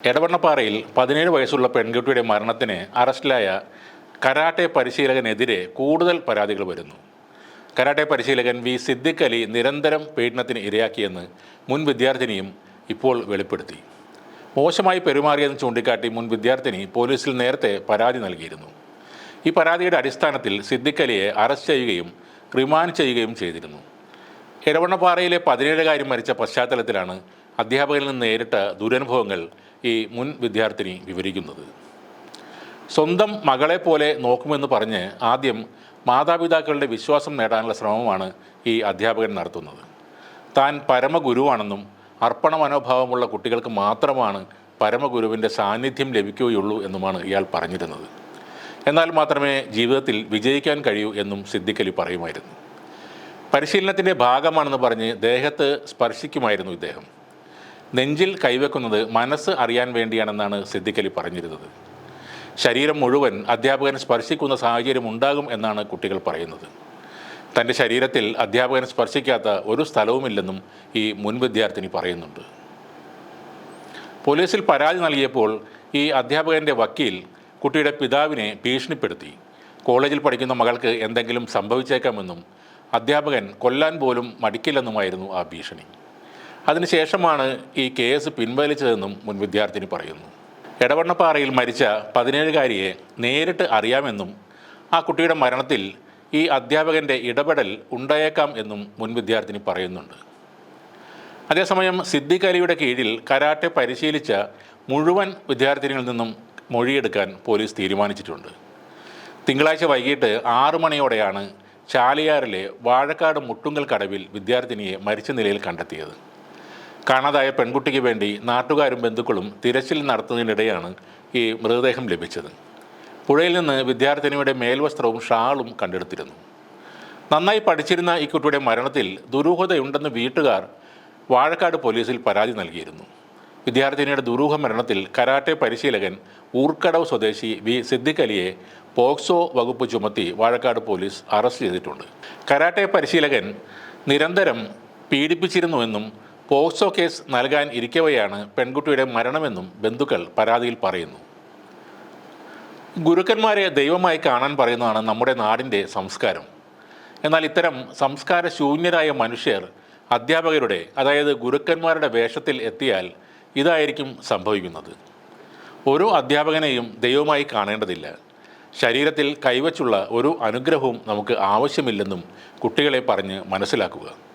എടവണ്ണപ്പാറയിൽ പതിനേഴ് വയസ്സുള്ള പെൺകുട്ടിയുടെ മരണത്തിന് അറസ്റ്റിലായ കരാട്ടെ പരിശീലകനെതിരെ കൂടുതൽ പരാതികൾ വരുന്നു. കരാട്ടെ പരിശീലകൻ വി സിദ്ദിഖ് അലി നിരന്തരം പീഡനത്തിന് ഇരയാക്കിയെന്ന് മുൻ വിദ്യാർത്ഥിനിയും ഇപ്പോൾ വെളിപ്പെടുത്തി. മോശമായി പെരുമാറിയെന്ന് ചൂണ്ടിക്കാട്ടി മുൻ വിദ്യാർത്ഥിനി പോലീസിൽ നേരത്തെ പരാതി നൽകിയിരുന്നു. ഈ പരാതിയുടെ അടിസ്ഥാനത്തിൽ സിദ്ദിഖ് അലിയെ അറസ്റ്റ് ചെയ്യുകയും റിമാൻഡ് ചെയ്യുകയും ചെയ്തിരുന്നു. എടവണ്ണപ്പാറയിലെ പതിനേഴുകാരി മരിച്ച പശ്ചാത്തലത്തിലാണ് അധ്യാപകനിൽ നിന്ന് നേരിട്ട ദുരനുഭവങ്ങൾ ഈ മുൻ വിദ്യാർത്ഥിനി വിവരിക്കുന്നത്. സ്വന്തം മകളെ പോലെ നോക്കുമെന്ന് പറഞ്ഞ് ആദ്യം മാതാപിതാക്കളുടെ വിശ്വാസം നേടാനുള്ള ശ്രമമാണ് ഈ അധ്യാപകൻ നടത്തുന്നത്. താൻ പരമഗുരുവാണെന്നും അർപ്പണ മനോഭാവമുള്ള കുട്ടികൾക്ക് മാത്രമാണ് പരമഗുരുവിന്റെ സാന്നിധ്യം ലഭിക്കുകയുള്ളൂ എന്നുമാണ് ഇയാൾ പറഞ്ഞിരുന്നത്. എന്നാൽ മാത്രമേ ജീവിതത്തിൽ വിജയിക്കാൻ കഴിയൂ എന്നും സിദ്ദിഖലി പറയുമായിരുന്നു. പരിശീലനത്തിന്റെ ഭാഗമാണെന്ന് പറഞ്ഞ് ദേഹത്ത് സ്പർശിക്കുമായിരുന്നു ഇദ്ദേഹം. നെഞ്ചിൽ കൈവെക്കുന്നത് മനസ്സ് അറിയാൻ വേണ്ടിയാണെന്നാണ് സിദ്ദിഖലി പറഞ്ഞിരുന്നത്. ശരീരം മുഴുവൻ അധ്യാപകൻ സ്പർശിക്കുന്ന സാഹചര്യം ഉണ്ടാകും എന്നാണ് കുട്ടികൾ പറയുന്നത്. തന്റെ ശരീരത്തിൽ അധ്യാപകൻ സ്പർശിക്കാത്ത ഒരു സ്ഥലവുമില്ലെന്നും ഈ മുൻ വിദ്യാർത്ഥിനി പറയുന്നുണ്ട്. പോലീസിൽ പരാതി നൽകിയപ്പോൾ ഈ അധ്യാപകന്റെ വക്കീൽ കുട്ടിയുടെ പിതാവിനെ ഭീഷണിപ്പെടുത്തി. കോളേജിൽ പഠിക്കുന്ന മകൾക്ക് എന്തെങ്കിലും സംഭവിച്ചേക്കാമെന്നും അധ്യാപകൻ കൊല്ലാൻ പോലും മടിക്കില്ലെന്നുമായിരുന്നു ആ ഭീഷണി. അതിനുശേഷമാണ് ഈ കേസ് പിൻവലിച്ചതെന്നും മുൻ വിദ്യാർത്ഥിനി പറയുന്നു. എടവണ്ണപ്പാറയിൽ മരിച്ച പതിനേഴുകാരിയെ നേരിട്ട് അറിയാമെന്നും ആ കുട്ടിയുടെ മരണത്തിൽ ഈ അധ്യാപകന്റെ ഇടപെടൽ ഉണ്ടായേക്കാം എന്നും മുൻ വിദ്യാർത്ഥിനി പറയുന്നുണ്ട്. അതേസമയം സിദ്ദിഖ് അലിയുടെ കീഴിൽ കരാട്ടെ പരിശീലിച്ച മുഴുവൻ വിദ്യാർത്ഥിനികളിൽ നിന്നും മൊഴിയെടുക്കാൻ പോലീസ് തീരുമാനിച്ചിട്ടുണ്ട്. തിങ്കളാഴ്ച വൈകിട്ട് ആറു മണിയോടെയാണ് ചാലിയാറിലെ വാഴക്കാട് മുട്ടുങ്കൽ കടവിൽ വിദ്യാർത്ഥിനിയെ മരിച്ച നിലയിൽ കണ്ടെത്തിയത്. കാണാതായ പെൺകുട്ടിക്ക് വേണ്ടി നാട്ടുകാരും ബന്ധുക്കളും തിരച്ചിൽ നടത്തുന്നതിനിടെയാണ് ഈ മൃതദേഹം ലഭിച്ചത്. പുഴയിൽ നിന്ന് വിദ്യാർത്ഥിനിയുടെ മേൽവസ്ത്രവും ഷാളും കണ്ടെടുത്തിരുന്നു. നന്നായി പഠിച്ചിരുന്ന ഈ കുട്ടിയുടെ മരണത്തിൽ ദുരൂഹതയുണ്ടെന്ന് വീട്ടുകാർ വാഴക്കാട് പോലീസിൽ പരാതി നൽകിയിരുന്നു. വിദ്യാർത്ഥിനിയുടെ ദുരൂഹ മരണത്തിൽ കരാട്ടെ പരിശീലകൻ ഊർക്കടവ് സ്വദേശി വി സിദ്ദിഖ് അലിയെ പോക്സോ വകുപ്പ് ചുമത്തി വാഴക്കാട് പോലീസ് അറസ്റ്റ് ചെയ്തിട്ടുണ്ട്. കരാട്ടെ പരിശീലകൻ നിരന്തരം പീഡിപ്പിച്ചിരുന്നുവെന്നും പോക്സോ കേസ് നൽകാൻ ഇരിക്കവെയാണ് പെൺകുട്ടിയുടെ മരണമെന്നും ബന്ധുക്കൾ പരാതിയിൽ പറയുന്നു. ഗുരുക്കന്മാരെ ദൈവമായി കാണാൻ പറയുന്നതാണ് നമ്മുടെ നാടിന്റെ സംസ്കാരം. എന്നാൽ ഇത്തരം സംസ്കാര ശൂന്യരായ മനുഷ്യർ അധ്യാപകരുടെ അതായത് ഗുരുക്കന്മാരുടെ വേഷത്തിൽ എത്തിയാൽ ഇതായിരിക്കും സംഭവിക്കുന്നത്. ഓരോ അധ്യാപകനെയും ദൈവമായി കാണേണ്ടതില്ല. ശരീരത്തിൽ കൈവച്ചുള്ള ഒരു അനുഗ്രഹവും നമുക്ക് ആവശ്യമില്ലെന്നും കുട്ടികളെ പറഞ്ഞ് മനസ്സിലാക്കുക.